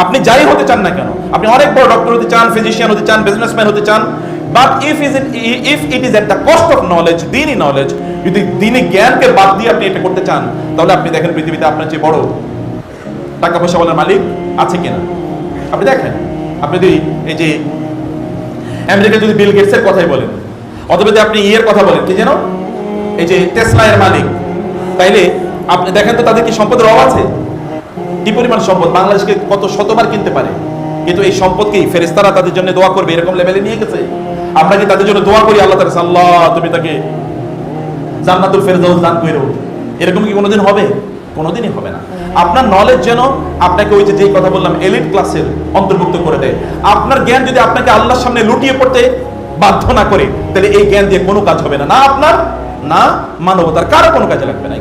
আপনি যাই হতে চান না কেন? আপনি অনেক বড় ডক্টর হতে চান ফিজিশিয়ান হতে চান বিজনেসম্যান হতে চান but if is if it is at the cost of knowledge দিনই নলেজ যদি দিনই জ্ঞানকে বাদ দিয়ে আপনি এটা করতে চান, তাহলে আপনি দেখেন পৃথিবীতে আপনার চেয়ে বড় টাকা পয়সা বলার মালিক আছে কিনা? আপনি দেখেন, আপনি যদি এই যে আমেরিকা যদি বিল গেটসের কথাই বলেন, অথবা যদি আপনি ইয়ের কথা বলেন, কি যেন? এই যে টেসলা এর মালিক, তাইলে আপনি দেখেন তো তাদের কি সম্পদের অভাব আছে? কি পরিমাণ সম্পদ? বাংলাদেশকে কত শতবার কিনতে পারে? কিন্তু এই সম্পদ কি ফেরেস্তারা তাদের জন্য দোয়া করবে এরকম লেভেলে নিয়ে গেছে। আমরা কি তাদের জন্য দোয়া করি? আল্লাহ তাআলা আল্লাহ তুমি তাকে জান্নাতুল ফেরদাউস দান কইরো এরকম কি কোনোদিন হবে? কোনোদিনই হবে না। আপনার নলেজ যেন আপনাকে ওই যে যেই কথা বললাম এলিট ক্লাসের অন্তর্ভুক্ত করে দেয়। আপনার জ্ঞান যদি আপনাকে আল্লাহর সামনে লুটিয়ে পড়তে বাধ্য না করে তাহলে এই জ্ঞান দিয়ে কোনো কাজ হবে না। না আপনার না মানবতার কারও কোনো কাজে লাগবে না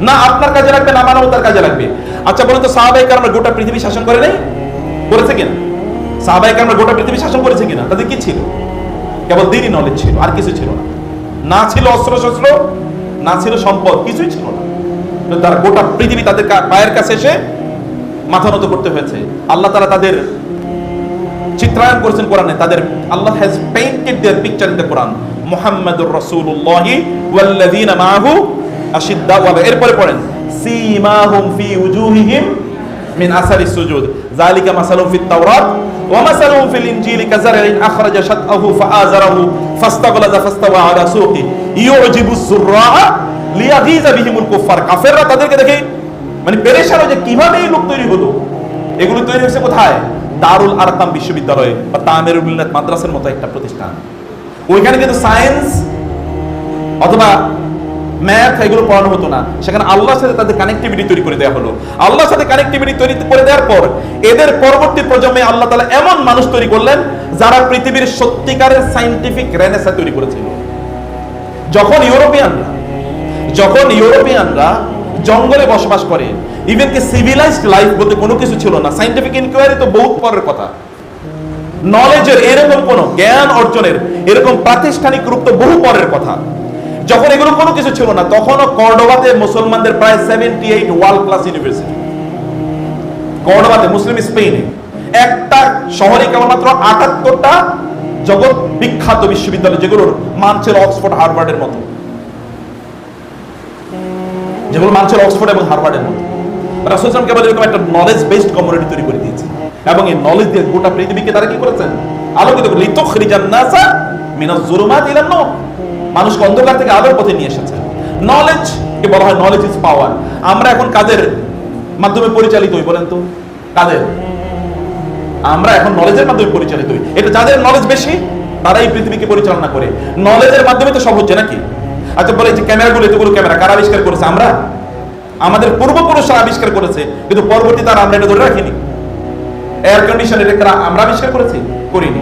না আপনার কাজে লাগবে, না মানবতার কাজে লাগবে। আচ্ছা বলুন তো সাহাবাহিক আমরা গোটা পৃথিবী শাসন করে নাই? করেছে কিনা? সাহাবাহিক আমরা গোটা পৃথিবী শাসন করেছে কিনা? তাদের কি ছিল? কেবল দিনই নলেজ ছিল, আর কিছু ছিল না। না ছিল অস্ত্র শস্ত্র না ছিল সম্পদ, কিছুই ছিল না। তারা গোটা পৃথিবী তাদের পায়ের কাছে এসে মাথা নত করতে হয়েছে। আল্লাহ তারা তাদের চিত্রায়ন করেছেন কোরআনে, তাদের Allah has painted their picture in the Quran মুহাম্মাদুর রাসূলুল্লাহি ওয়াল্লাযীনা মাআহু এরপরে পড়েন, সীমাহুম ফি উজুহিহিম মিন আসারিস সুজুদ। যালিকা মাসালুহুম ফিত তাওরাত, ওয়া মাসালুহুম ফিল কাযারইন আখরাজা শাতআহু ফাআযারাহু ফাস্তাওয়া আলা সুকি ইউজিবুস বিহিমুল কুফার কাফেররা তাদেরকে দেখে মানে পেরেশান যে কীভাবে এই লোক তৈরি হলো। এগুলো তৈরি হয়েছে কোথায়? দারুল আরকাম বিশ্ববিদ্যালয়ে বা তামেরুল মাদ্রাসার মতো একটা প্রতিষ্ঠান। ওইখানে কিন্তু সায়েন্স অথবা ম্যাথ এগুলো পড়ানো হতো না। সেখানে আল্লাহর সাথে তাদের কানেক্টিভিটি তৈরি করে দেওয়া হলো। আল্লাহর সাথে কানেক্টিভিটি তৈরি করে দেওয়ার পর এদের পরবর্তী প্রজন্মে আল্লাহ তাআলা এমন মানুষ তৈরি করলেন যারা পৃথিবীর সত্যিকারের সাইন্টিফিক রেনেসা তৈরি করেছিল যখন ইউরোপিয়ানরা যখন ইউরোপিয়ানরা জঙ্গলে বসবাস করে ইভেন কি সিভিলাইজড লাইফ বলতে কোনো কিছু ছিল না। সাইন্টিফিক ইনকোয়ারি তো বহুত পরের কথা। নলেজের এরকম কোন জ্ঞান অর্জনের এরকম প্রাতিষ্ঠানিক রূপ তো বহু পরের কথা। যখন এগুলো কোনো কিছু ছিল না, তখনও কর্ডোবাতে মুসলমানদের প্রায় seventy eight world class university কর্ডোবাতে, মুসলিম স্পেনে একটা শহরে কেবলমাত্র আটাত্তরটা জগৎ বিখ্যাত বিশ্ববিদ্যালয়, যেগুলোর মান ছিল অক্সফোর্ড, হার্ভার্ডের মতো। যেগুলো মান ছিল অক্সফোর্ড এবং হার্ভার্ডের মতো। রাসুল ইসলাম কেবল এরকম একটা নলেজ বেসড কমিউনিটি তৈরি করে দিয়েছে। এবং এই নলেজ দিয়ে গোটা পৃথিবীকে তারা কি করেছেন? আলোকিত লিতুখরিজান নাসা মিনাজ নূর মানুষকে অন্ধকার থেকে আলোর পথে নিয়ে এসেছে। নলেজ কে বলা হয় নলেজ ইজ পাওয়ার আমরা এখন কাদের মাধ্যমে পরিচালিত হই বলেন তো? কাদের? আমরা এখন নলেজের মাধ্যমে পরিচালিত হই। এটা যাদের নলেজ বেশি, তারাই পৃথিবীকে পরিচালনা করে। নলেজের মাধ্যমে তো সব হচ্ছে নাকি? আচ্ছা বলে যে ক্যামেরাগুলো, এতগুলো ক্যামেরা, কারা আবিষ্কার করেছে আমরা? আমাদের পূর্বপুরুষরা আবিষ্কার করেছে, কিন্তু পরবর্তী তারা আমরা এটা ধরে রাখিনি। এয়ার কন্ডিশন এটা আমরা আবিষ্কার করেছি? করিনি।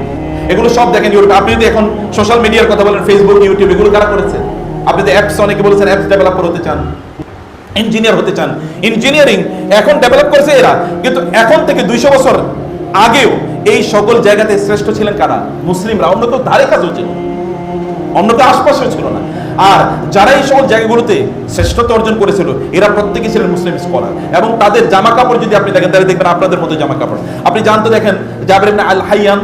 এগুলো সব দেখেন ইউরোপ আপনি যদি এখন সোশ্যাল মিডিয়ার কথা বলেন ফেসবুক ইউটিউব এগুলো কারা করেছে? আপনি তো অ্যাপস অনেকে বলেছেন অ্যাপস ডেভেলপার হতে চান ইঞ্জিনিয়ার হতে চান ইঞ্জিনিয়ারিং এখন ডেভেলপ করেছে এরা। কিন্তু এখন থেকে দুইশো বছর আগেও এই সকল জায়গাতে শ্রেষ্ঠ ছিলেন কারা? মুসলিমরা। অন্য কেউ ধারে কাজও ছিল। অন্য কেউ আশপাশেও ছিল না। আর যারা এই সকল জায়গাগুলোতে শ্রেষ্ঠত্ব অর্জন করেছিল, এরা প্রত্যেকে ছিলেন মুসলিম স্কলার এবং তাদের জামা কাপড় যদি আপনি দেখেন, তাহলে দেখবেন আপনাদের মতো জামা কাপড় আপনি জানতে দেখেন জাবের আল হাইয়ান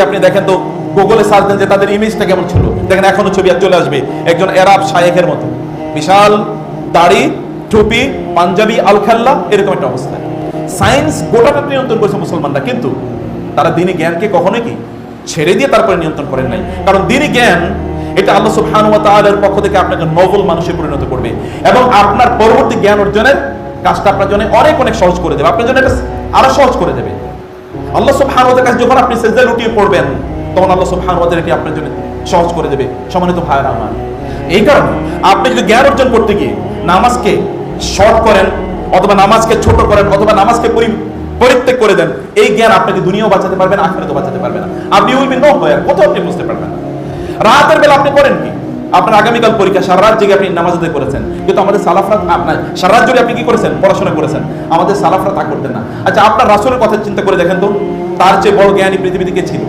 আপনি দেখেন তো গুগলে সার্চ দেন যে তাদের ইমেজটা কেমন ছিল। দেখেন এখনও ছবি আর চলে আসবে। একজন এরাব শায়েখের মতো। বিশাল দাড়ি, টুপি, পাঞ্জাবি আল খাল্লা এরকম একটা অবস্থা। সায়েন্স গোটাটা নিয়ন্ত্রণ করেছে মুসলমানরা। কিন্তু তারা দিনী জ্ঞানকে কখনোই কি ছেড়ে দিয়ে তারপরে নিয়ন্ত্রণ করেন নাই। কারণ দিনী জ্ঞান, এটা আল্লাহ সুবহানাহু ওয়া তাআলার পক্ষ থেকে আপনাকে নবল মানুষে পরিণত করবে। এবং আপনার পরবর্তী জ্ঞান অর্জনের কাজটা আপনার জন্য অনেক অনেক সহজ করে দেবে। আপনার জন্য এটা আরও সহজ করে দেবে। আল্লাহ সুবহানাহু ওয়া কাছে যখন আপনি সেজদায় লুটিয়ে পড়বেন, তখন আল্লাহ সুবহানাহু ওয়া এটি আপনার জন্য সহজ করে দেবে। সম্মানিত ভাইয়েরা আমার, এই কারণে আপনি যদি জ্ঞান অর্জন করতে গিয়ে নামাজকে শর্ট করেন অথবা নামাজকে ছোট করেন অথবা নামাজকে পরি- পরিত্যাগ করে দেন, এই জ্ঞান আপনাকে দুনিয়াও বাঁচাতে পারবেন, আখেরাতেও বাঁচাতে পারবে না। আপনি উইল বি নো হয়ার কোথাও আপনি বুঝতে পারবেন রাতের বেলা আপনি করেন কি? আপনার আগামীকাল পরীক্ষা, সারা রাত জেগে আপনি নামাজ আদায় করেছেন। কিন্তু আমাদের সালাফরা আপনার সারা রাত জুড়ে আপনি কি করেছেন? পড়াশোনা করেছেন। আমাদের সালাফরা তা করতেন না। আচ্ছা আপনার রাসূলের কথা চিন্তা করে দেখেন তো, তার চেয়ে বড় জ্ঞানী পৃথিবীতে কে ছিল?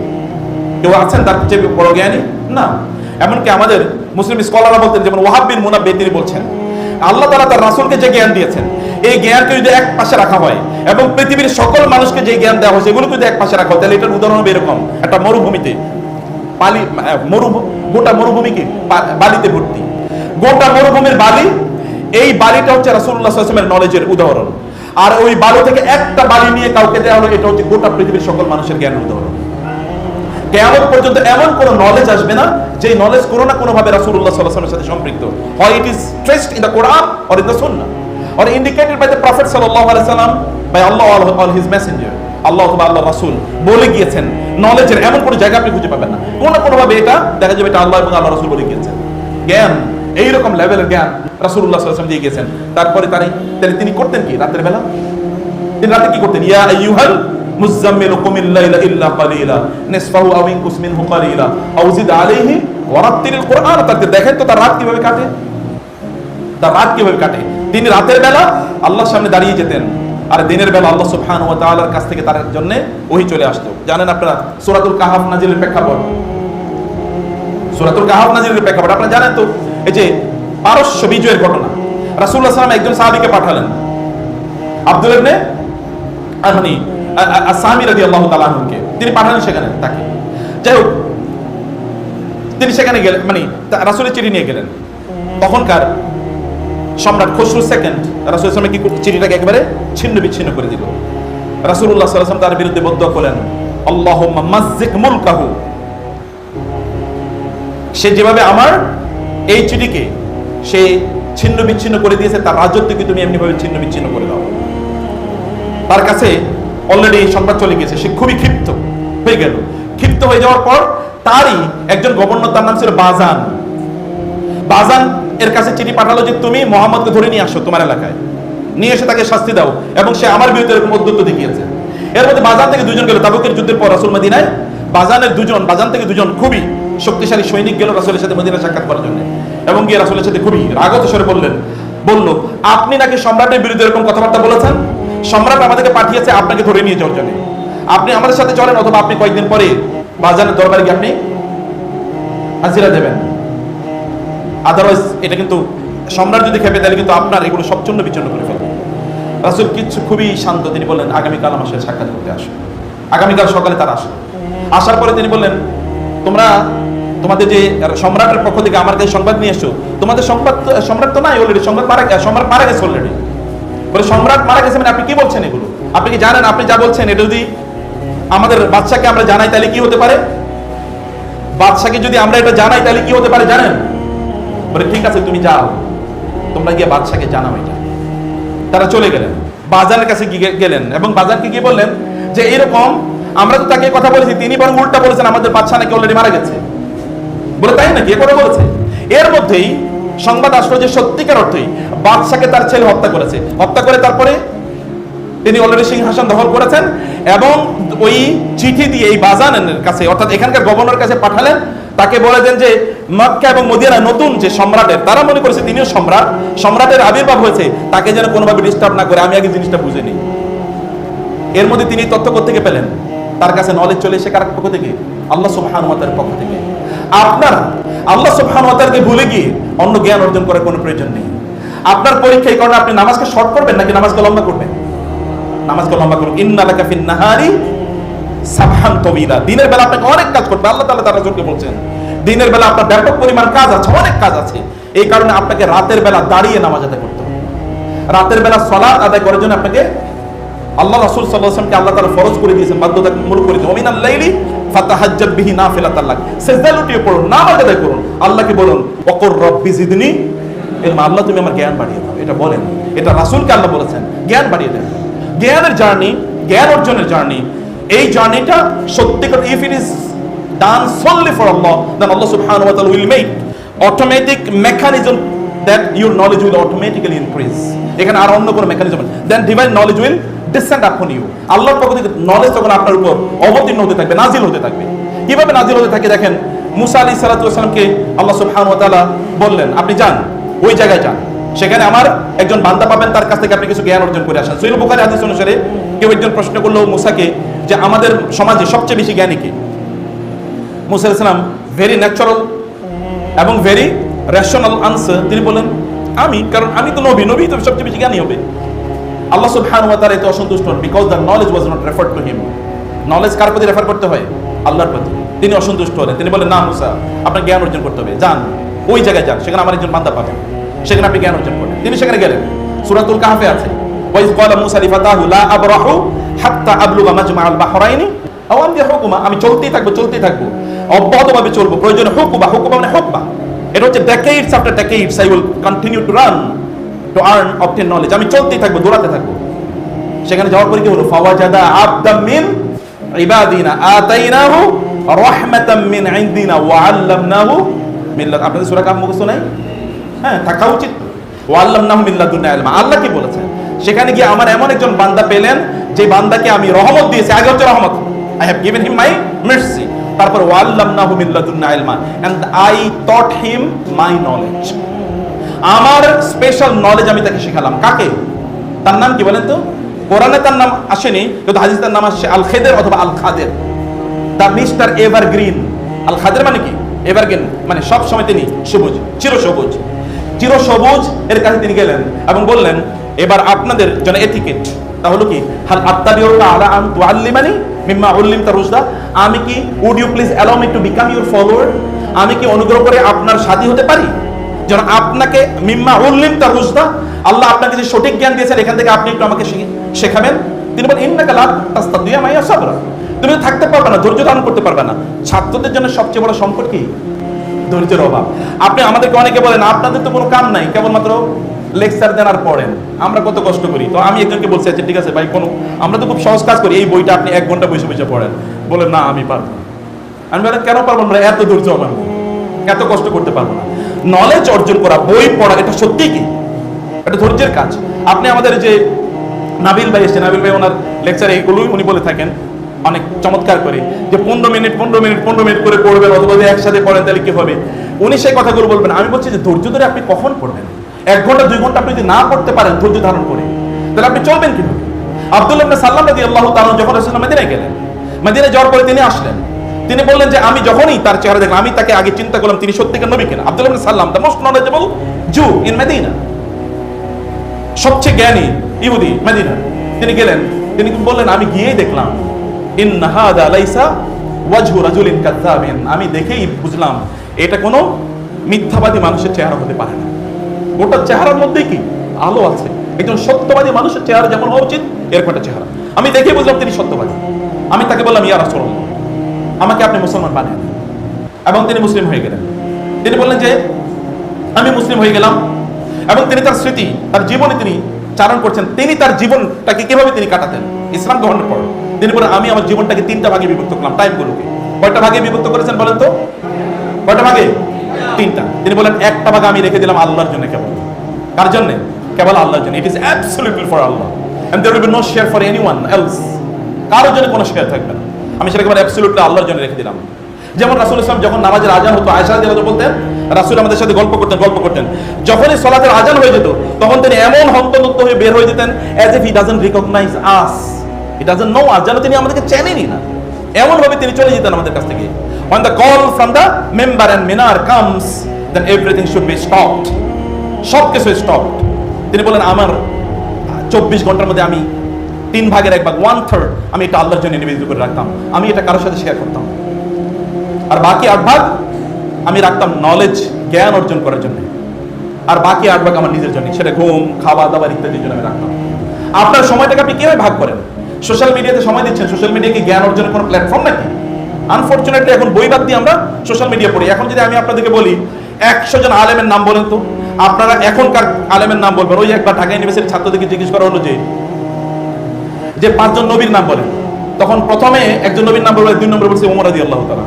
কেউ আছেন তার চেয়ে বড় জ্ঞানী? না। এমনকি আমাদের মুসলিম স্কলাররা বলতেন, যেমন ওয়াহাব বিন মুনাব্বে, তিনি বলছেন, আল্লাহ তাআলা তার রাসুলকে যে জ্ঞান দিয়েছেন, এই জ্ঞানকে যদি এক পাশে রাখা হয় এবং পৃথিবীর সকল মানুষকে যে জ্ঞান দেওয়া হয় এগুলোকে যদি এক পাশে রাখা হয়, তাহলে এটার উদাহরণ এরকম। একটা মরুভূমিতে বালি মরু গোটা মরুভূমিকে বালিতে ভর্তি। গোটা মরুভূমির বালি, এই বালিটা হচ্ছে সাল্লাল্লাহু নলেজের উদাহরণ। আর ওই বালু থেকে একটা বালি নিয়ে কাউকে দেওয়া হলো, এটা হচ্ছে গোটা পৃথিবীর সকল মানুষের জ্ঞানের উদাহরণ। কেমন পর্যন্ত এমন কোন নলেজ আসবে না যে নলেজ কোনো না কোনো ভাবে রাসূলুল্লাহ সাল্লাল্লাহু সাথে সম্পৃক্ত। হয় it is traced in the Quran or in the Sunnah or indicated by the prophet সাল্লাল্লাহু আলাইহি ওয়াসাল্লাম by Allah all his messenger আল্লাহ আল্লাহ রাসূল বলে গিয়েছেন। নলেজের এমন কোনো জায়গা আপনি খুঁজে পাবেন না। কোনো না কোনো ভাবে এটা দেখা যাবে এটা আল্লাহ এবং আল্লাহ রাসূল বলে গিয়েছেন। জ্ঞান, এইরকম লেভেলের জ্ঞান আলাইহি ওয়াসাল্লাম দিয়ে গিয়েছেন তারপরে তারই তাহলে তিনি করতেন কি রাতের বেলা? তিনি রাতে কি করতেন? ইয়া আইয়ুহাল মুজাম্মিল কুমিল লাইলা ইল্লা কালিলা নিসফাহু আও ইনকুস মিনহু কালিলা তাতে দেখেন তো তার রাত কীভাবে কাটে? তার রাত কীভাবে কাটে? তিনি রাতের বেলা আল্লাহর সামনে দাঁড়িয়ে যেতেন। আর দিনের বেলা আল্লাহ সুবহানাহু ওয়া তাআলার কাছ থেকে তার জন্য ওহী চলে আসতো। জানেন আপনারা, সূরাতুল কাহাফ নাজিলের প্রেক্ষাপট? সূরাতুল কাহাফ নাজিলের প্রেক্ষাপট, আপনারা জানেন তো? এই যে পারস্য বিজয়ের ঘটনা। একজন পাঠালেন। আব্দুল ইবনে আহনি সামি রাজি আল্লাহ তালাহকে তিনি পাঠালেন সেখানে তাকে। যাই হোক, তিনি সেখানে গেলেন মানে রাসূলের চিঠি নিয়ে গেলেন। তখনকার সম্রাট খসরু সেকেন্ড রাসূল ইসলামে কি চিঠিটাকে একেবারে ছিন্ন বিচ্ছিন্ন করে দিল। আলাইহি ওয়াসাল্লাম তার বিরুদ্ধে বদুয়া করলেন আল্লাহুম্মা মাজ্জিক মুলকাহু। সে যেভাবে আমার এই চিঠিকে সে ছিন্ন বিচ্ছিন্ন করে দিয়েছে, তার রাজত্বকে তুমি এমনিভাবে ছিন্ন বিচ্ছিন্ন করে দাও। তার কাছে অলরেডি সংবাদ চলে গেছে সে খুবই ক্ষিপ্ত হয়ে গেল। ক্ষিপ্ত হয়ে যাওয়ার পর তারই একজন গভর্নর, তার নাম ছিল বাজান। বাজান এর কাছে চিঠি পাঠালো যে তুমি মোহাম্মদকে ধরে নিয়ে আসো তোমার এলাকায়। নিয়ে এসে তাকে শাস্তি দাও এবং সে আমার বিরুদ্ধে এরকম উদ্যত্ত দেখিয়েছে। এর মধ্যে বাজান থেকে দুজন গেল তাবুকের যুদ্ধের পর রাসুল মদিনায়। বাজানের দুজন, বাজান থেকে দুজন খুবই শক্তিশালী সৈনিক গেল রাসুলের সাথে মদিনা সাক্ষাৎ করার জন্য এবং গিয়ে রাসুলের সাথে খুবই রাগত স্বরে বললেন, বলল, আপনি নাকি সম্রাটের বিরুদ্ধে এরকম কথাবার্তা বলেছেন? সম্রাট আমাদেরকে পাঠিয়েছে আপনাকে ধরে নিয়ে যাওয়ার জন্য। আপনি আমাদের সাথে চলেন অথবা আপনি কয়েকদিন পরে বাজানের দরবারে গিয়ে আপনি হাজিরা দেবেন। আদারওয়াইজ এটা কিন্তু সম্রাট যদি খেপে, তাহলে কিন্তু আপনার এগুলো সব বিচ্ছিন্ন করে ফেলবে। রাসুল কিচ্ছু খুবই শান্ত, তিনি বললেন, আগামীকাল আমার সাথে সাক্ষাৎ করতে আসো। আগামীকাল সকালে তারা আসে আসার পরে তিনি বললেন, তোমরা তোমাদের যে সম্রাটের পক্ষ থেকে আমার কাছে সংবাদ নিয়ে এসো, তোমাদের সংবাদ, সম্রাট তো নাই অলরেডি সংবাদ মারা, সম্রাট মারা গেছে অলরেডি বলে, সম্রাট মারা গেছে মানে আপনি কি বলছেন এগুলো? আপনি কি জানেন, আপনি যা বলছেন, এটা যদি আমাদের বাচ্চাকে আমরা জানাই, তাহলে কি হতে পারে? বাদশাকে যদি আমরা এটা জানাই, তাহলে কি হতে পারে জানেন? বলে, ঠিক আছে, তুমি যাও। তোমরা গিয়ে বাদশাকে জানাও এটা। তারা চলে গেলেন। বাজারের কাছে গেলেন এবং বাজারকে গিয়ে বললেন যে, এরকম আমরা তো তাকে কথা বলেছি, তিনি বরং উল্টা বলেছেন, আমাদের বাদশা নাকি অলরেডি মারা গেছে। বলে, তাই নাকি? এ কথা বলেছে। এর মধ্যেই সংবাদ আসলো যে, সত্যিকার অর্থেই বাদশাকে তার ছেলে হত্যা করেছে। হত্যা করে তারপরে তিনি অলরেডি সিংহাসন দখল করেছেন এবং ওই চিঠি দিয়ে এই বাজানের কাছে, অর্থাৎ এখানকার গভর্নর কাছে পাঠালেন তাকে বলে দেন যে মক্কা এবং মদিনা নতুন যে সম্রাটের, তারা মনে করেছে তিনিও সম্রাট, সম্রাটের আবির্ভাব হয়েছে, তাকে যেন কোনোভাবে ডিস্টার্ব না করে। আমি আগে জিনিসটা বুঝে নিই। এর মধ্যে তিনি তথ্য থেকে পেলেন? তার কাছে নলেজ চলে এসে কার পক্ষ থেকে? আল্লাহ সুবহানুয়াতার পক্ষ থেকে। আপনার আল্লাহ সুবহানুয়াতারকে ভুলে গিয়ে অন্য জ্ঞান অর্জন করার কোনো প্রয়োজন নেই। আপনার পরীক্ষা এই কারণে আপনি নামাজকে শর্ট করবেন নাকি নামাজকে লম্বা করবেন? নামাজকে লম্বা করুন। ইন্নালাকা ফিন নাহারি সাবহান তবিলা দিনের বেলা আপনাকে অনেক কাজ আল্লাহ তার রাসূলকে বলছেন, দিনের বেলা আপনার ব্যাপক পরিমাণ কাজ আছে, অনেক কাজ আছে, এই কারণে আপনাকে রাতের বেলা দাঁড়িয়ে নামাজ আদায় করতে হবে। রাতের বেলা সলাৎ আদায় করার জন্য আপনাকে আল্লাহ আল্লাহ ফরজ করে দিয়েছেন, বাধ্যতামূলক করে দিয়েছেন। ফাতাহাজ্জাব বিহি লুটিয়ে পড়ুন, নামাজ আদায় করুন। আল্লাহকে বলুন রব্বি জিদনি আল্লাহ তুমি আমার জ্ঞান বাড়িয়ে দাও, এটা বলেন। এটা আল্লাহ বলেছেন, জ্ঞান বাড়িয়ে দেন। জ্ঞানের জার্নি, জ্ঞান অর্জনের জার্নি এই জার্নিটা সত্যিকার if it is done solely for Allah, then Allah subhanahu wa ta'ala will make automatic mechanism that your knowledge will automatically increase. এখানে আর অন্য কোনো mechanism then divine knowledge will descend upon you আল্লাহর পক্ষ থেকে নলেজ তখন আপনার উপর অবতীর্ণ হতে থাকবে, নাজিল হতে থাকবে। কীভাবে নাজিল হতে থাকে দেখেন, মুসা আলী সালাতামকে আল্লাহ সুবহানাহু ওয়া তাআলা বললেন, আপনি যান, ওই জায়গায় যান। সেখানে আমার একজন বান্দা পাবেন, তার কাছ থেকে আপনি কিছু জ্ঞান অর্জন করে আসেন। সৈল বুখারী হাদিস অনুসারে কেউ একজন প্রশ্ন করল মুসাকে যে আমাদের সমাজে সবচেয়ে বেশি জ্ঞানী কে? মুসা ইসলাম ভেরি ন্যাচারাল এবং ভেরি রেশনাল আনসার তিনি বলেন, আমি, কারণ আমি তো নবী নবী তো সবচেয়ে বেশি জ্ঞানী হবে। আল্লাহ সুবহানাহু ওয়া তাআলা এতে অসন্তুষ্ট হন because the knowledge was not refer to him knowledge কার প্রতি রেফার করতে হয়? আল্লাহর প্রতি। তিনি অসন্তুষ্ট হলেন। তিনি বলেন, না মুসা, আপনার জ্ঞান অর্জন করতে হবে। যান, ওই জায়গায় যান, সেখানে আমার একজন বান্দা পাবেন। সেখানে আপনি জ্ঞান অর্জন করবেন। তিনি সেখানে গেলেন। সূরাতুল কাহফে আছে। ওয়াইজ ক্বালা মুসা লিফাতাহু লা আবরাহু হাত্তা আবলুগা মাজমাআল বাহরাইনি। আও আমদি হুকুমা, আমি চলতেই থাকব চলতেই থাকব। অব্যাহতভাবে চলবো, প্রয়োজনে হুকুবা হুকুবা মানে হুকবা এটা হচ্ছে decades after decades I will continue to run to earn obtain knowledge আমি চলতেই থাকব, দৌড়াতে থাকব। সেখানে যাওয়ার পরে কি হলো? ফাওয়াজাদা আবদাম মিন ইবাদিনা আতাইনাহু রাহমাতাম মিন ইনদিনা ওয়া আল্লামনাহু মিন লাদ- আপনাদের সূরা কাহফ মুখস্থ নাই? হ্যাঁ থাকা উচিত। ওয়া আল্লামনাহু মিন লাদুন্না ইলমা আল্লাহ কি বলেছেন? সেখানে গিয়ে আমার এমন একজন বান্দা পেলেন যে বান্দাকে আমি রহমত দিয়েছি, আগে হচ্ছে রহমত। I have given him my mercy তারপর ওয়া আল্লামনাহু মিন লাদুন্না ইলমা and I taught him my knowledge আমার স্পেশাল নলেজ আমি তাকে শেখালাম। কাকে? তার নাম কি বলেন তো? কোরআনে তার নাম আসেনি, কিন্তু হাদিস তার নাম আসছে আল খেদের অথবা আল খাদের দ্য মিস্টার এভার গ্রিন আল খাদের মানে কি? এভার গ্রিন মানে সব সময় তিনি সবুজ চির সবুজ চির সবুজ এর কাছে তিনি গেলেন এবং বললেন, এবার আপনাদের জন্য এথিকেট তা হলো কি? হাল আত্তাবিউকা আলা আন তুআল্লিমানি মিম্মা উল্লিমতা রুশদা। আমি কি would you please allow me to become your follower আমি কি অনুগ্রহ করে আপনার সাথী হতে পারি? যেন আপনাকে মিম্মা উল্লিম তার রুজদা আল্লাহ আপনাকে যে সঠিক জ্ঞান দিয়েছেন, এখান থেকে আপনি একটু আমাকে শেখাবেন। তিনি বলেন, ইন্নাকা লা তাস্তাদিয়া মাইয়া সাবরা। তুমি থাকতে পারবে না, ধৈর্য ধারণ করতে পারবে না। ছাত্রদের জন্য সবচেয়ে বড় সংকট কি? ধৈর্যের অভাব। আপনি আমাদেরকে অনেকে বলেন, আপনাদের তো কোনো কাম নাই। কেবলমাত্র লেকচার দেন আর পড়েন আমরা কত কষ্ট করি। তো আমি একজনকে বলছি আচ্ছা ঠিক আছে ভাই, কোনো আমরা তো খুব সহজ কাজ করি, এই বইটা আপনি এক ঘণ্টা বসে বসে পড়েন। বলেন না, আমি পারব আমি বলেন কেন পারব না? এত ধৈর্য আমার এত কষ্ট করতে পারব না। নলেজ অর্জন করা, বই পড়া, এটা সত্যি কি? এটা ধৈর্যের কাজ। আপনি আমাদের যে নাবিল ভাই এসছে নাবিল ভাই ওনার লেকচারে এইগুলোই উনি বলে থাকেন, অনেক চমৎকার করে, যে পনেরো মিনিট পনেরো মিনিট পনেরো মিনিট করে পড়বেন, অথবা একসাথে পড়েন তাহলে কি হবে? উনি সেই কথাগুলো বলবেন। আমি বলছি যে ধৈর্য ধরে আপনি কখন পড়বেন? এক ঘণ্টা, দুই ঘণ্টা আপনি যদি না করতে পারেন, ধৈর্য ধারণ করে, তাহলে আপনি চলবেন কীভাবে? আব্দুল্লাহ সাল্লাম রাদি আল্লাহ তাআলা যখন রাসূলুল্লাহ মদিনায় গেলেন, মদিনায় যাওয়ার পরে তিনি আসলেন। তিনি বললেন যে, আমি যখনই তার চেহারা দেখলাম, আমি তাকে আগে চিন্তা করলাম, তিনি সত্যিকার নবী কিনা? ইবনে সাল্লাম the most knowledgeable Jew in Medina সবচেয়ে জ্ঞানী ইহুদি, মদিনা। তিনি গেলেন, তিনি বললেন, আমি গিয়েই দেখলাম ইন হাদা লাইসা ওয়াজহু রাজুলিন কাযাবিন আমি দেখেই বুঝলাম, এটা কোনো মিথ্যাবাদী মানুষের চেহারা হতে পারে না। গোটা চেহারার মধ্যেই কি? আলো আছে। একজন সত্যবাদী মানুষের চেহারা যেমন হওয়া উচিত, এরকম একটা চেহারা। আমি দেখে বুঝলাম তিনি সত্যবাদী। আমি তাকে বললাম, ইয়া রাসূলুল্লাহ, আমাকে আপনি মুসলমান বানিয়ে এবং তিনি মুসলিম হয়ে গেলেন। তিনি বললেন যে, আমি মুসলিম হয়ে গেলাম। এবং তিনি তার স্মৃতি, তার জীবনে তিনি চারণ করছেন। তিনি তার জীবনটাকে কীভাবে তিনি কাটাতেন? ইসলাম গ্রহণের পর। তিনি বলেন আমি আমার জীবনটাকে তিনটা ভাগে বিভক্ত করলাম, টাইমগুলোকে। কয়টা ভাগে বিভক্ত করেছেন বলেন তো? কয়টা ভাগে? তিনটা। তিনি বলেন, একটা ভাগ আমি রেখে দিলাম আল্লাহর জন্য কেবল। কার জন্য? কেবল আল্লাহর জন্য। It is absolutely for Allah and there will be no share for anyone else কারোর জন্য কোনো শেয়ার থাকবে না। আমি সেটা কেবল অ্যাবসলিউটলি আল্লাহর জন্য রেখে দিলাম। যেমন রাসূল ইসলাম যখন নামাজের আজান হতো, আয়েশা রাদিয়াল্লাহু বলতেন, রাসূল আমাদের সাথে গল্প করতেন গল্প করতেন। যখনই সলাতের আজান হয়ে যেত, তখন তিনি এমন হন্তদন্ত হয়ে বের হয়ে যেতেন as if he doesn't recognise us he doesn't know us যেন তিনি আমাদেরকে চেনেনি না। এমন ভাবে তিনি চলে যেতেন আমাদের কাছ থেকে। When the call from the member and minar comes, then everything should be stopped. সব কিছু স্টপড তিনি বলেন আমার চব্বিশ ঘণ্টার মধ্যে আমি তিন ভাগের এক ভাগ ওয়ান থার্ড আমি এটা আল্লাহর জন্য নিবেদিত করে রাখতাম। আমি এটা কারোর সাথে শেয়ার করতাম। আর বাকি আট ভাগ আমি রাখতাম নলেজ জ্ঞান অর্জন করার জন্য। আর বাকি আট ভাগ আমার নিজের জন্য। সেটা ঘুম খাওয়া দাওয়ার ইত্যাদির জন্য আমি রাখতাম। আপনার সময়টাকে আপনি কীভাবে ভাগ করেন? সোশ্যাল মিডিয়াতে সময় দিচ্ছেন। সোশ্যাল মিডিয়া কি জ্ঞান অর্জনের কোনো প্ল্যাটফর্ম নাকি? আনফর্চুনেটলি এখন বই বাদ দিয়ে আমরা সোশ্যাল মিডিয়া পড়ি। এখন যদি আমি আপনাদেরকে বলি, একশো জন আলেমের নাম বলেন তো, আপনারা এখনকার আলেমের নাম বলবেন। ওই একবার ঢাকা ইউনিভার্সিটির ছাত্রদেরকে জিজ্ঞেস করা হলো যে যে পাঁচজন নবীর নাম বলেন, তখন প্রথমে একজন নবীর নাম বলবে, দুই নম্বরে বলছে ওমর আদি আল্লাহ তালা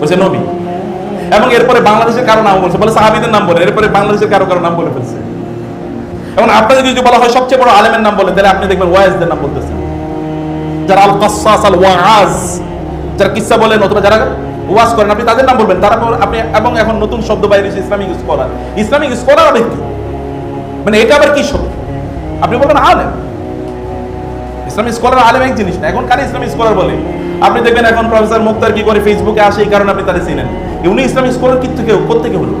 বলছে নবী। এবং এরপরে বাংলাদেশের কারও নাম বলছে, বলে সাহাবিদের নাম বলে এরপরে বাংলাদেশের কারও কারও নাম বলে ফেলছে। এবং আপনাদের যদি বলা হয় সবচেয়ে বড় আলেমের নাম বলে তাহলে আপনি দেখবেন ওয়াইজদের নাম বলতেছেন। যারা আল কাসাস আল ওয়াজ যারা কিসসা বলেন অথবা যারা ওয়াজ করেন, আপনি তাদের নাম বলবেন। তারপর আপনি এবং এখন নতুন শব্দ বাইরে ইসলামিক স্কলার ইসলামিক স্কলার আবার কি? মানে এটা আবার কি শব্দ? আপনি বলবেন আলেম। ইসলামিক স্কলার আলেম এক জিনিস না, এখন কারে ইসলামিক স্কলার বলে? আপনি দেখবেন এখন প্রফেসর মুক্তার কি করে ফেসবুকে আসে, এই কারণে আপনি তাদের চিনেন। উনি ইসলামিক স্কলার কি থেকে কোথেকে হলো?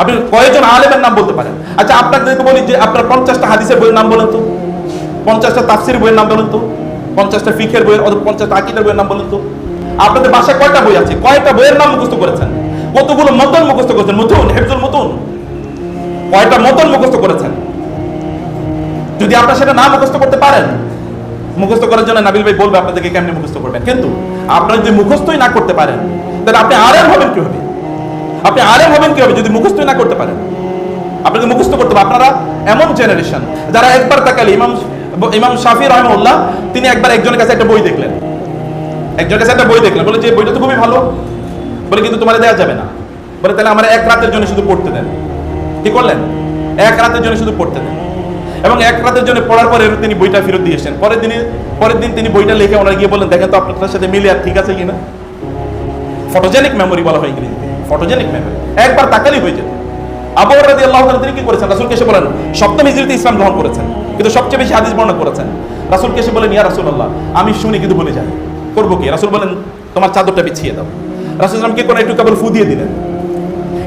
আপনি কয়েকজন আলেমের নাম বলতে পারেন। আচ্ছা আপনাদেরকে বলি যে, আপনার পঞ্চাশটা হাদিসের বইয়ের নাম বলেন তো। পঞ্চাশটা তাফসির বইয়ের নাম বলেন তো। পঞ্চাশটা ফিখের বইয়ের অথবা পঞ্চাশটা আকিদের বইয়ের নাম বলুন তো। আপনাদের বাসায় কয়টা বই আছে? কয়টা বইয়ের নাম মুখস্থ করেছেন? কতগুলো মতন মুখস্থ করেছেন? মতুন হেফজুল মতুন। কয়টা মতন মুখস্থ করেছেন? যদি আপনারা সেটা না মুখস্থ করতে পারেন, মুখস্থ করার জন্য নাবিল ভাই বলবে আপনাদেরকে কেমনি মুখস্থ করবেন। কিন্তু আপনারা যদি মুখস্থই না করতে পারেন, তাহলে আপনি আলেম হবেন কি হবে আপনি আলেম হবেন কি হবে যদি মুখস্থই না করতে পারেন? আপনাকে মুখস্থ করতে হবে। আপনারা এমন জেনারেশন যারা একবার তাকালে ইমাম ইমাম শাফি রহমউল্লাহ তিনি একবার একজনের কাছে একটা বই দেখলেন। একজনের কাছে একটা বই দেখলেন। বলে, যে বইটা তো খুবই ভালো। বলে, কিন্তু তোমার দেওয়া যাবে না। বলে, তাহলে আমার এক রাতের জন্য শুধু পড়তে দেন। কি করলেন? এক রাতের জন্য শুধু পড়তে দেন। এবং এক রাতের জন্য পড়ার পরে তিনি বইটা ফেরত দিয়ে এসেছেন। পরের দিনে, পরের দিন তিনি বইটা লিখে ওনারা গিয়ে বললেন, দেখেন তো আপনার সাথে মিলে আর ঠিক আছে কিনা? ফটোজেনিক মেমোরি বলা হয় ইংরেজিতে ফটোজেনিক মেমোরি একবার তাকালি হয়ে যেত। তিনি কি করেছেন? বলেন, সপ্তম হিজরিতে ইসলাম গ্রহণ করেছেন। কিন্তু সবচেয়ে বেশি বর্ণনা করেছেন। বলেন, ইয়া আমি শুনি কিন্তু বলে যাই। করব কি? রাসুল বলেন, তোমার চাদরটা বিছিয়ে দাও। রাসুল ইসলাম কি একটু কেবল ফু দিয়ে দিলেন।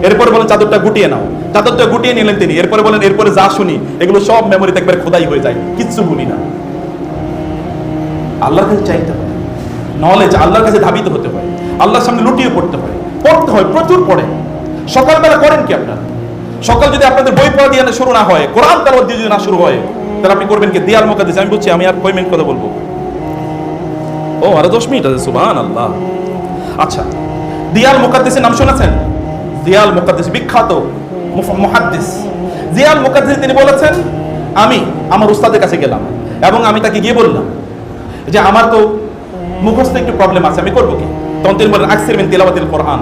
এরপরে বলেন, চাদরটা গুটিয়ে নাও। চাদরটা গুটিয়ে নিলেন তিনি। এরপরে বলেন, এরপরে যা শুনি, এগুলো সব মেমোরিতে একবার খোদাই হয়ে যায়। কিচ্ছু ভুলি না। আল্লাহর কাছে চাইতে হয়। নলেজ আল্লাহর কাছে ধাবিত হতে হয়। আল্লাহর সামনে লুটিয়ে পড়তে হয়। পড়তে হয়, প্রচুর পড়ে। সকালবেলা করেন কি আপনার? সকাল যদি আপনাদের বই পড়া দিয়ে শুরু না হয়, কোরআন তালাওয়াত দিয়ে যদি না শুরু হয়, তাহলে আপনি করবেন কি? দেয়াল মোকাদ্দেস। আমি বলছি, আমি আর কয় কথা বলব? ও, আরও দশ মিনিট আছে সুবহান আল্লাহ আচ্ছা দিয়াল মুকাদ্দিসের নাম শুনেছেন? দিয়াল মুকাদ্দিস, বিখ্যাত মুহাদ্দিস। দিয়াল মুকাদ্দিস তিনি বলেছেন, আমি আমার উস্তাদের কাছে গেলাম এবং আমি তাকে গিয়ে বললাম যে, আমার তো মুখস্থ একটু প্রবলেম আছে, আমি করব কি? তখন তিনি বললেন, আকসির মিন তিলাওয়াতিল কোরআন।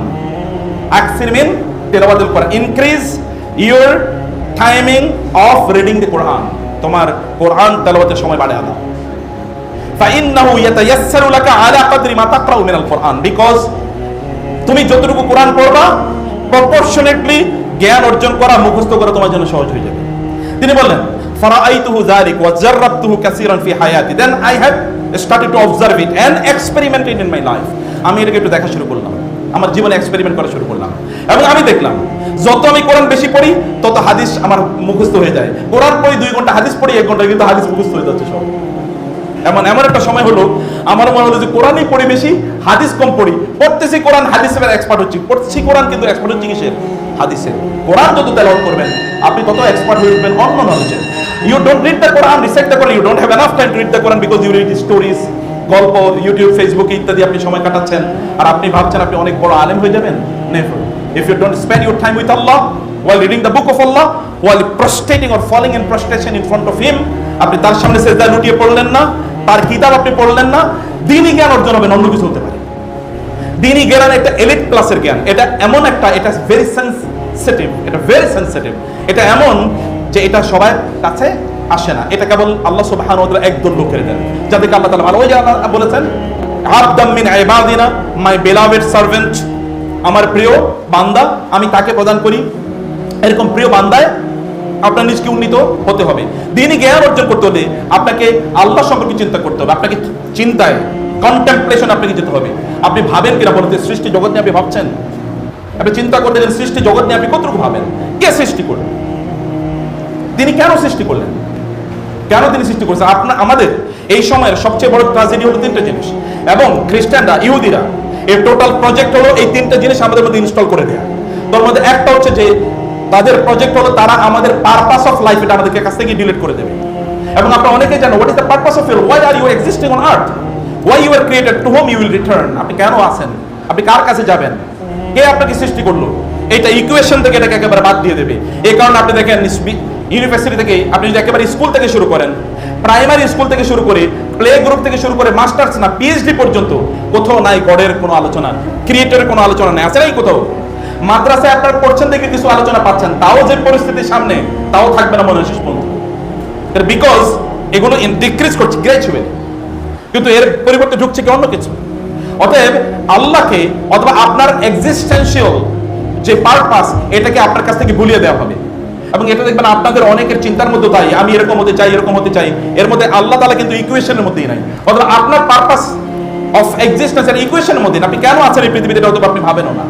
আকসির মিন তিলাওয়াতিল কোরআন। Increase your timing of reading the Quran তোমার কোরআন তেলাওয়াতের সময় বাড়ে আনা فإنه يتيسر لك على قدر ما تقرأ من القرآن because তুমি যতটুকু কোরআন পড়বা প্রপোর্শনেটলি জ্ঞান অর্জন করা মুখস্থ করা তোমার জন্য সহজ হয়ে যাবে তিনি বললেন ফারাআইতুহু যালিক ওয়া জাররাবতুহু কাসীরান ফি হায়াতি then I have started to observe it and experiment it in my life আমি এটাকে একটু দেখা শুরু করলাম আমার জীবনে এক্সপেরিমেন্ট করা শুরু করলাম এবং আমি দেখলাম যত আমি কোরআন বেশি পড়ি, তত হাদিস আমার মুখস্থ হয়ে যায়। কোরআন পড়ি দুই ঘণ্টা, হাদিস পড়ি এক ঘণ্টা, কিন্তু হাদিস মুখস্থ হয়ে যাচ্ছে সব। এমন এমন একটা সময় হলো, আমার মনে হলো যে কোরআনই পড়ি বেশি, হাদিস কম পড়ি। পড়তেছি কোরআন, হাদিসের এক্সপার্ট হচ্ছি। পড়তেছি কোরআন, কিন্তু এক্সপার্ট হচ্ছে কিসের? হাদিসের। কোরআন যত তেলাওয়াত করবেন, আপনি তত এক্সপার্ট হয়ে উঠবেন অন্য নলেজে you don't read the Quran recite the Quran you don't have enough time to read the Quran because you read stories গল্প ইউটিউব ফেসবুকে ইত্যাদি আপনি সময় কাটাচ্ছেন। আর আপনি ভাবছেন আপনি অনেক বড় আলেম হয়ে যাবেন? Never if you don't spend your time with Allah while reading the book of Allah, while prostrating or falling in prostration in front of him, আপনি তার সামনে সেজদা লুটিয়ে পড়লেন না, তার কিতাব আপনি পড়লেন না, দিনই জ্ঞান অর্জন হবে, অন্য কিছু হতে পারে। দিনই জ্ঞান একটা এলিট ক্লাসের জ্ঞান। এটা এমন একটা, এটা ভেরি সেন্সিটিভ এটা ভেরি সেন্সিটিভ এটা এমন যে এটা সবার কাছে আসে না। এটা কেবল আল্লাহ তাআলা একদল লোকের দেন যাদেরকে আল্লাহ তাআলা ভালো বলেছেন, আবদাম মিন ইবাদিনা মাই বেলাভেড সার্ভেন্ট আমার প্রিয় বান্দা, আমি তাকে প্রদান করি। এরকম প্রিয় বান্দায় আপনার নিজকে উন্নীত হতে হবে। দিনই জ্ঞান অর্জন করতে হলে আপনাকে আল্লাহ সম্পর্কে চিন্তা করতে হবে। আপনাকে চিন্তায় কন্টেম্পলেশন আপনাকে যেতে হবে। আপনি ভাবেন কিনা বলতে সৃষ্টি জগৎ নিয়ে আপনি ভাবছেন? আপনি চিন্তা করতে গেলে সৃষ্টি জগৎ নিয়ে আপনি কতটুকু ভাবেন? কে সৃষ্টি করলেন তিনি কেন সৃষ্টি করলেন? কেন তিনি সৃষ্টি করেছেন? আপনার, আমাদের এই সময়ের সবচেয়ে বড় ট্রাজেডি হলো তিনটা জিনিস। এবং খ্রিস্টানরা, ইহুদিরা এর টোটাল প্রজেক্ট হলো এই তিনটা জিনিস আমাদের মধ্যে ইনস্টল করে দেয়া। তার মধ্যে একটা হচ্ছে যে, তাদের প্রজেক্ট হলো তারা আমাদের পারপাস অফ লাইফ এটা আমাদের কাছ থেকে ডিলিট করে দেবে। এবং আপনারা অনেকেই জানো what is the purpose of your why are you existing on earth why you are created to whom you will return আপনি কেন আছেন? আপনি কার কাছে যাবেন? কে আপনাকে সৃষ্টি করল? এইটা ইকুয়েশন থেকে এটাকে একেবারে বাদ দিয়ে দেবে। এই কারণে আপনি দেখেন, ইউনিভার্সিটি থেকে আপনি যদি একেবারে স্কুল থেকে শুরু করেন প্রাইমারি স্কুল থেকে শুরু করে প্লে গ্রুপ থেকে শুরু করে মাস্টার্স না পিএইচডি পর্যন্ত কোথাও নাই, গডের কোনো আলোচনা, ক্রিয়েটরের কোনো আলোচনা নেই। আছে নাই কোথাও? মাদ্রাসায় আপনার পড়ছেন দেখে কিছু আলোচনা পাচ্ছেন, তাও যে পরিস্থিতির সামনে, তাও থাকবে না মনে শেষ পর্যন্ত। বিকজ এগুলো ডিক্রিজ করছে গ্র্যাজুয়ালি কিন্তু এর পরিবর্তে ঢুকছে কি অন্য কিছু? অতএব আল্লাহকে অথবা আপনার এক্সিস্টেন্সিয়াল যে পারপাস এটাকে আপনার কাছ থেকে ভুলিয়ে দেওয়া হবে। এবং এটা দেখবেন আপনাদের অনেকের চিন্তার মধ্যে তাই, আমি এরকম হতে চাই, এরকম হতে চাই। এর মধ্যে আল্লাহ তালা কিন্তু ইকুয়েশনের মধ্যেই নাই। অথবা আপনার পারপাস অফ এক্সিস্টেন্স এর ইকুয়েশনের মধ্যে আপনি কেন আছেন এই পৃথিবীতে, এটা আপনি ভাবেনও না।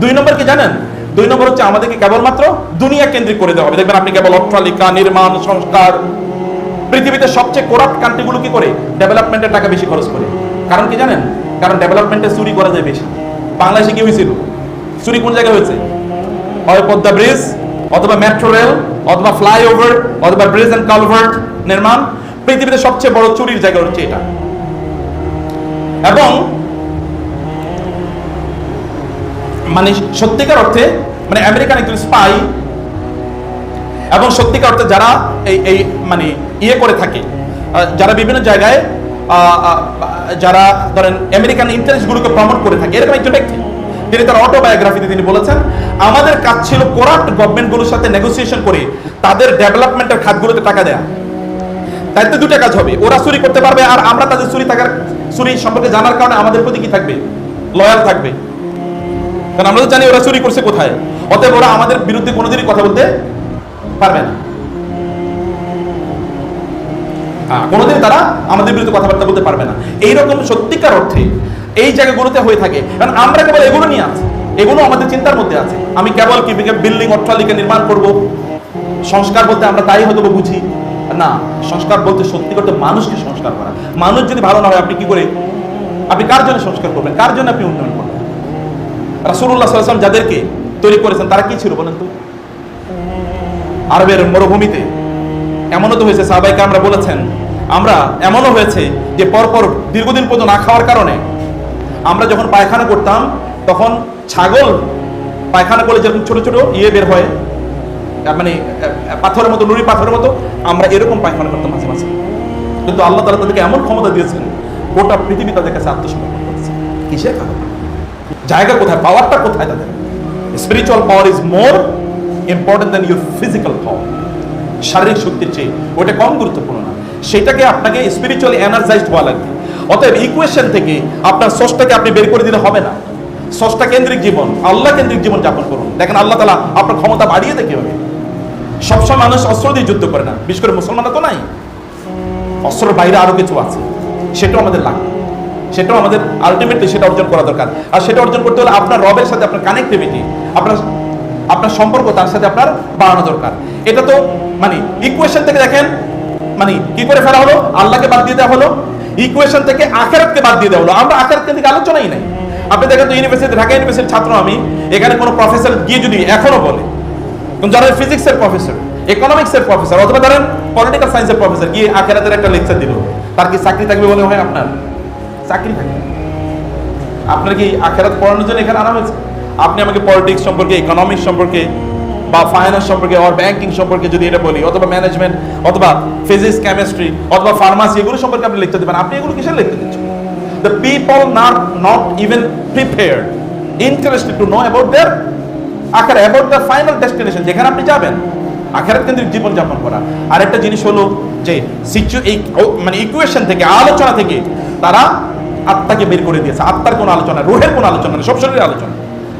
দুই নম্বর কি জানেন? দুই নম্বর হচ্ছে আমাদেরকে কেবলমাত্র দুনিয়া কেন্দ্রিক করে দেওয়া হবে। দেখবেন আপনি কেবল অট্টালিকা, নির্মাণ, সংস্কার, পৃথিবীতে সবচেয়ে করাপ্ট কান্ট্রিগুলো কি করে? ডেভেলপমেন্টের টাকা বেশি খরচ করে। কারণ কি জানেন? কারণ ডেভেলপমেন্টে চুরি করা যায় বেশি। বাংলাদেশে কি হয়েছিল? চুরি কোন জায়গায় হয়েছে? হয় পদ্মা ব্রিজ অথবা মেট্রো রেল অথবা ফ্লাইওভার অথবা ব্রিজ অ্যান্ড কালভার্ট নির্মাণ, পৃথিবীতে সবচেয়ে বড় চুরির জায়গা হচ্ছে এটা। এবং মানে সত্যিকার অর্থে মানে আমেরিকান একজন স্পাই এবং সত্যিকার অর্থে যারা এই এই মানে ইয়ে করে থাকে যারা বিভিন্ন জায়গায় যারা ধরেন আমেরিকান ইন্টারেস্টগুলোকে প্রমোট করে থাকে, এরকম একজন ব্যক্তি। তিনি তার অটোবায়োগ্রাফিতে তিনি বলেছেন আমাদের কাজ ছিল করাপ্ট গভর্নমেন্টগুলোর সাথে নেগোসিয়েশন করে তাদের ডেভেলপমেন্টের খাতগুলোতে টাকা দেয়া। তো দুটা কাজ হবে। ওরা চুরি করতে পারবে আর আমরা তাদের চুরি থাকার চুরি সম্পর্কে জানার কারণে আমাদের প্রতি কি থাকবে? লয়াল থাকবে। কারণ আমরা তো জানি ওরা চুরি করছে কোথায়। অতএব ওরা আমাদের বিরুদ্ধে কোনোদিনই কথা বলতে পারবে না। হ্যাঁ, কোনোদিন তারা আমাদের বিরুদ্ধে কথাবার্তা বলতে পারবে না। এইরকম সত্যিকার অর্থে এই জায়গাগুলোতে হয়ে থাকে। কারণ আমরা কেবল এগুলো নিয়ে আছি। এগুলো আমাদের চিন্তার মধ্যে আছে। আমি কেবল কি বিল্ডিং অট্টালিকা নির্মাণ করব? সংস্কার বলতে আমরা তাই হয়তো বুঝি। না, সংস্কার বলতে সত্যি করতে মানুষকে সংস্কার করা। মানুষ যদি ভালো না হয়, আপনি কি করে আপনি কার জন্য সংস্কার করবেন? কার জন্য আপনি উন্নয়ন করবেন? আলাইহি ওয়াসাল্লাম যাদেরকে তৈরি করেছেন, তারা কি ছিল বলেন তো? আরবের মরুভূমিতে। এমনও তো হয়েছে সাহাবাইকে আমরা বলেছেন, আমরা এমনও হয়েছে যে পরপর দীর্ঘদিন পর্যন্ত না খাওয়ার কারণে আমরা যখন পায়খানা করতাম, তখন ছাগল পায়খানা করলে যেরকম ছোট ছোট ইয়ে বের হয় মানে পাথরের মতো, নুড়ি পাথরের মতো, আমরা এরকম পায়খানা করতাম মাঝে মাঝে। কিন্তু আল্লাহ তালা তাদেরকে এমন ক্ষমতা দিয়েছেন, গোটা পৃথিবী তাদের কাছে আত্মসমর্পণ করেছে। কিসের কারণে জায়গা কোথায়? পাওয়ারটা কোথায় তাদের? Spiritual power is more important than your physical power শারীরিক শক্তির চেয়ে। ওটা কম গুরুত্বপূর্ণ না। সেটাকে আপনাকে স্পিরিচুয়ালি এনার্জাইজড হওয়া লাগবে। অতএব ইকুয়েশন থেকে আপনার সোর্সটাকে আপনি বের করে দিলে হবে না। সোর্সটা কেন্দ্রিক জীবন, আল্লাহ কেন্দ্রিক জীবন যাপন করুন। দেখেন আল্লাহ তালা আপনার ক্ষমতা বাড়িয়ে দেয় কীভাবে? সবসময় মানুষ অস্ত্র দিয়ে যুদ্ধ করে না। বিশেষ করে মুসলমানরা তো নাই। অস্ত্রের বাইরে আরও কিছু আছে। সেটাও আমাদের লাগবে। সেটাও আমাদের আলটিমেটলি সেটা অর্জন করা দরকার। আর সেটা অর্জন করতে হলে আপনার রবের সাথে আপনার কানেক্টিভিটি আপনার আপনার সম্পর্ক তার সাথে আপনার বাড়ানো দরকার। এটা তো মানে ইকুয়েশন থেকে দেখেন মানে কি করে ফেলা হলো? আল্লাহকে বাদ দিয়ে দেওয়া হলো। ইকুয়েশন থেকে আখেরাতকে বাদ দিয়ে দেওয়া আমরা আখেরাতকে দিকে আলোচনাই নাই। আপনি দেখেন তো ইউনিভার্সিটি ঢাকা ইউনিভার্সিটির ছাত্র আমি, এখানে কোনো প্রফেসর গিয়ে যদি এখনও বলে যারা ফিজিক্সের প্রফেসর ইকোনমিক্সের প্রফেসর অথবা ধরেন পলিটিক্যাল সায়েন্সের প্রফেসর গিয়ে আখেরাতের একটা লেকচার দিল, তার কি চাকরি থাকবে বলে হয় আপনার? চাকরি থাকবে। আপনার কি আখেরাত পড়ানোর জন্য এখানে আনা হয়েছে? আপনি আমাকে পলিটিক্স সম্পর্কে ইকোনমিক্স সম্পর্কে বা ফাইন্যান্স সম্পর্কে আর ব্যাংকিং সম্পর্কে যদি এটা বলি, অথবা ম্যানেজমেন্ট অথবা ফিজিক্স কেমিস্ট্রি অথবা ফার্মাসি এগুলো সম্পর্কে আপনি লিখতে দেবেন। আপনি এগুলো কিসের লিখতে দিচ্ছেন? The people not not even prepared interested to know about their আখের অ্যাবাউট দ্য ফাইনাল ডেস্টিনেশন যেখানে আপনি যাবেন আখেরাত কেন্দ্রিক জীবনযাপন করা। আর একটা জিনিস হলো যে সিচু এই মানে ইকুয়েশন থেকে, আলোচনা থেকে তারা আত্মাকে বের করে দিয়েছে। আত্মার কোনো আলোচনা, রোহের কোনো আলোচনা নেই সব শরীরের আলোচনা।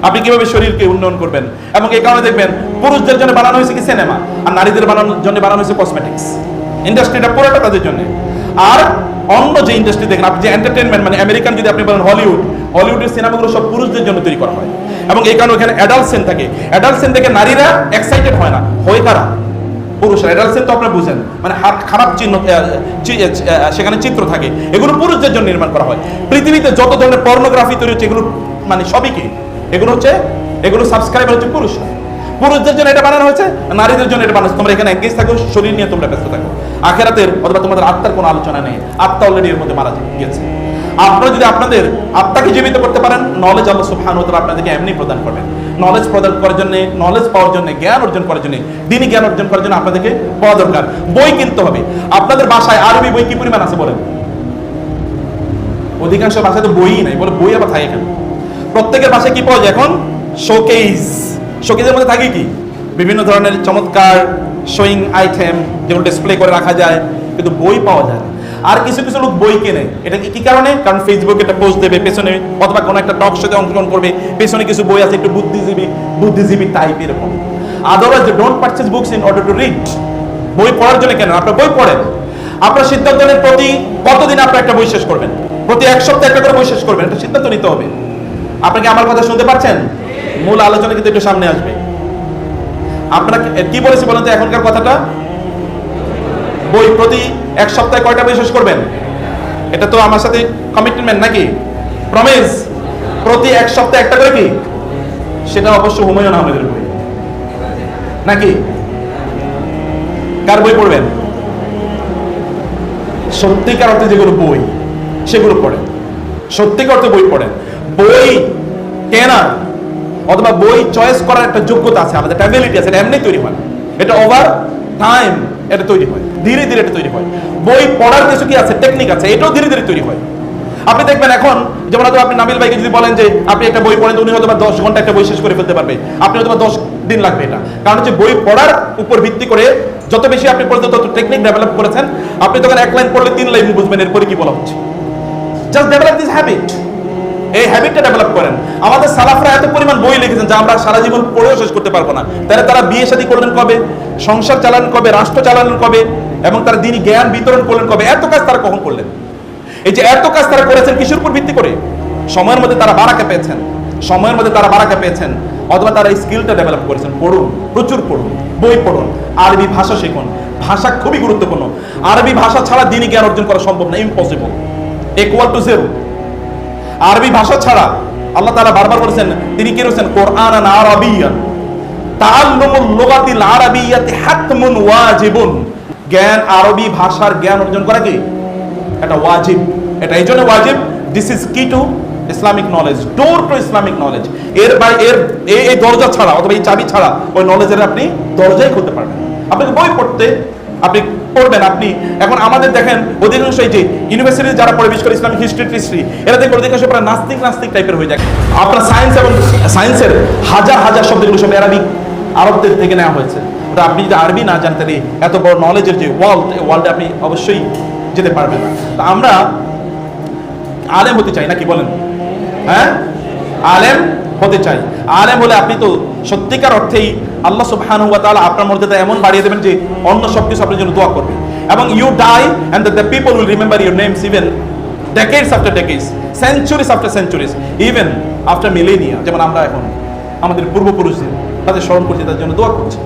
আপনি কীভাবে শরীরকে উন্নয়ন করবেন? এবং এই কারণে দেখবেন পুরুষদের জন্য বানানো হয়েছে কি সিনেমা আর নারীদের বানানোর জন্য বানানো হয়েছে কসমেটিক্স ইন্ডাস্ট্রিটা পুরোটা তাদের জন্য। আর অন্য যে ইন্ডাস্ট্রি দেখেন, আপনি যে এন্টারটেনমেন্ট মানে আমেরিকান যদি আপনি বলেন হলিউড হলিউডের সিনেমাগুলো সব পুরুষদের জন্য তৈরি করা হয়। এবং এই কারণে ওখানে অ্যাডাল্ট সেন থাকে। অ্যাডাল্ট সেন থেকে নারীরা এক্সাইটেড হয় না। হয় কারা? পুরুষরা। অ্যাডাল্ট সেন তো আপনি বুঝেন। মানে খারাপ চিহ্ন সেখানে চিত্র থাকে। এগুলো পুরুষদের জন্য নির্মাণ করা হয়। পৃথিবীতে যত ধরনের পর্নোগ্রাফি তৈরি হচ্ছে, এগুলো মানে সবই কি? এগুলো হচ্ছে, এগুলো সাবস্ক্রাইবার হচ্ছে পুরুষরা পুরুষদের জন্য এটা বানানো হয়েছে, নারীদের জন্য এটা বানানো। তোমরা এখানে এঙ্গেজ থাকো, শরীর নিয়ে তোমরা ব্যস্ত থাকো। আখেরাতের অথবা তোমাদের আত্মার কোনো আলোচনা নেই। আত্মা অলরেডি এর মধ্যে মারা গিয়েছে। আপনারা যদি আপনাদের আত্মাকে জীবিত করতে পারেন নলেজ আল্লাহ সুবহানাহু ওয়া আপনাদেরকে এমনি প্রদান করবেন। নলেজ প্রদান করার জন্য নলেজ পাওয়ার জন্য, জ্ঞান অর্জন করার জন্য দিনই জ্ঞান অর্জন করার জন্য আপনাদেরকে পাওয়া দরকার। বই কিনতে হবে। আপনাদের বাসায় আরবি বই কি পরিমাণ আছে বলেন? অধিকাংশ বাসায় তো বইই নাই। বলে বই আবার থাকে কেন? প্রত্যেকের বাসায় কি পাওয়া যায় এখন শোকেস শোকেজের মধ্যে থাকে কি? বিভিন্ন ধরনের চমৎকার শোয়িং আইটেম যেগুলো ডিসপ্লে করে রাখা যায়, কিন্তু বই পাওয়া যায় আর কিছু কিছু লোক বই কেনে। এটা কি কারণে? কারণ ফেসবুকে একটা পোস্ট দেবে, পেছনে অথবা কোনো একটা টক শোতে অংশগ্রহণ করবে, পেছনে কিছু বই আছে একটু বুদ্ধিজীবী বুদ্ধিজীবী টাইপ এরকম otherwise don't purchase books in order to read বই পড়ার জন্য কেন? আপনার বই পড়েন। আপনার সিদ্ধান্ত প্রতি কতদিন আপনি একটা বই শেষ করবেন? প্রতি এক সপ্তাহে একটা করে বই শেষ করবেন একটা সিদ্ধান্ত নিতে হবে। আপনি কি আমার কথা শুনতে পাচ্ছেন? মূল আলোচনা কিন্তু একটু সামনে আসবে। আপনারা কি- কি বলেছি বলেন তো এখনকার কথাটা? বই প্রতি এক সপ্তাহে কয়টা বই শেষ করবেন? এটা তো আমার সাথে কমিটমেন্ট নাকি? প্রমিস প্রতি এক সপ্তাহে একটা করে কি? সেটা অবশ্য হুমায়ুন আহমেদের বই। নাকি? কার বই পড়বেন? সত্যিকার অর্থে যেগুলো বই, সেগুলো পড়েন। সত্যিকার অর্থে বই পড়েন। বই কেনা অথবা বই চয়েস করার একটা যোগ্যতা আছে আমাদের অ্যাবিলিটি আছে এমনি তৈরি হয় এটা ওভার টাইম এটা তৈরি হয়, ধীরে ধীরে এটা তৈরি হয়। বই পড়ার কিছু কি আছে? টেকনিক আছে, এটাও ধীরে ধীরে তৈরি হয়। আপনি দেখবেন এখন, যেমন হয়তো আপনি নাবিল ভাইকে যদি বলেন যে, আপনি একটা বই পড়েন উনি হয়তো বা দশ ঘণ্টা একটা বই শেষ করে ফেলতে পারবে। আপনি হয়তো বা দশ দিন লাগবে এটা। কারণ হচ্ছে বই পড়ার উপর ভিত্তি করে যত বেশি আপনি পড়তে তত টেকনিক ডেভেলপ করেছেন। আপনি তখন এক লাইন পড়লে তিন লাইন বুঝবেন, এরপরে কি বলা হচ্ছে। জাস্ট ডেভেলপ দিস হ্যাবিট এই হ্যাবিটটা ডেভেলপ করেন। আমাদের সালাফরা এত পরিমাণ বই লিখেছেন যা আমরা সারা জীবন পড়েও শেষ করতে পারব না। তাহলে তারা বিয়ে শাদী করলেন কবে? সংসার চালালেন কবে? রাষ্ট্র চালালেন কবে? এবং তারা দিনই জ্ঞান বিতরণ করলেন কবে? এত কাজ তারা কখন করলেন? এই যে এত কাজ তারা করেছেন কিসের উপর ভিত্তি করে? সময়ের মধ্যে তারা বারাকা পেয়েছেন। সময়ের মধ্যে তারা বারাকা পেয়েছেন। অথবা তারা এই স্কিলটা ডেভেলপ করেছেন। পড়ুন, প্রচুর পড়ুন, বই পড়ুন, আরবি ভাষা শিখুন। ভাষা খুবই গুরুত্বপূর্ণ। আরবি ভাষা ছাড়া দিনই জ্ঞান অর্জন করা সম্ভব না ইম্পসিবল ইকুয়াল টু জিরো আরবি ভাষা ছাড়া আল্লাহ তাআলা বারবার বলেছেন, তিনি কি রয়েছেন? কোরআন আরবিয়ান। জ্ঞান আরবি ভাষার জ্ঞান অর্জন করা কি? এটা ওয়াজিব। এটা এই জন্য ওয়াজিব। This is key to Islamic knowledge door to Islamic knowledge এর বাই, এর, এই দরজা ছাড়া অথবা এই চাবি ছাড়া ওই নলেজের আপনি দরজাই খুলতে পারবেন। আপনাকে বই পড়তে, আপনি পড়বেন আপনি। এখন আমাদের দেখেন অধিকাংশ এই যে ইউনিভার্সিটি যারা পড়ে বিশেষ করে ইসলামিক হিস্ট্রি টিস্ট্রি এরা দেখবেন অধিকাংশ প্রায় নাস্তিক নাস্তিক টাইপের হয়ে যায়। আপনার সায়েন্স এবং সায়েন্সের হাজার হাজার শব্দগুলো সব অ্যারাবিক আরবদের থেকে নেওয়া হয়েছে। তো আপনি যদি আরবি না জানতেন, এই এত বড় নলেজের যে ওয়ার্ল্ড ওয়ার্ল্ডে আপনি অবশ্যই যেতে পারবেন না। তো আমরা আলেম হতে চাই, নাকি বলেন? হ্যাঁ? আলেম হতে চাই। আলেম হলে আপনি তো সত্যিকার অর্থেই আল্লাহ সুবহানাহু আপনার মর্যাদা এমন বাড়িয়ে দেবেন যে অন্য সব কিছু আপনার জন্য দোয়া করবে এবং you die and the people will remember your names even decades after decades centuries after centuries even after millennia যেমন আমরা এখন, আমাদের পূর্বপুরুষদের, তাদের স্মরণ করছি, তাদের জন্য দোয়া করছি।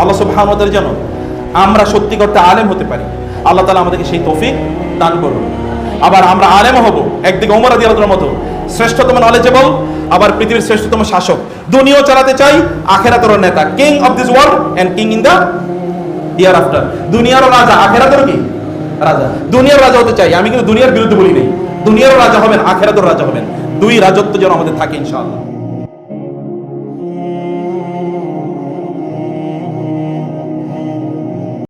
আল্লাহ সুবহানাহু ওয়া যেন আমরা সত্যি করতে আলেম হতে পারি। আল্লাহ তাআলা আমাদেরকে সেই তৌফিক দান করুন। আবার আমরা আলেম হব। একদিকে ওমর রাদিয়াল্লাহুর মতো শ্রেষ্ঠতম নলেজেবল আবার পৃথিবীর শ্রেষ্ঠতম শাসক। দুনিয়াও চালাতে চাই, আখেরাতর নেতা। King of this world and king in the year after দুনিয়ারও রাজা, আখেরাতর কি? রাজা। দুনিয়ার রাজা হতে চাই। আমি কিন্তু দুনিয়ার বিরুদ্ধে বলি নাই। দুনিয়ারও রাজা হবেন, আখেরাতর রাজা হবেন। দুই রাজত্ব যেন আমাদের থাকে ইনশাআল্লাহ।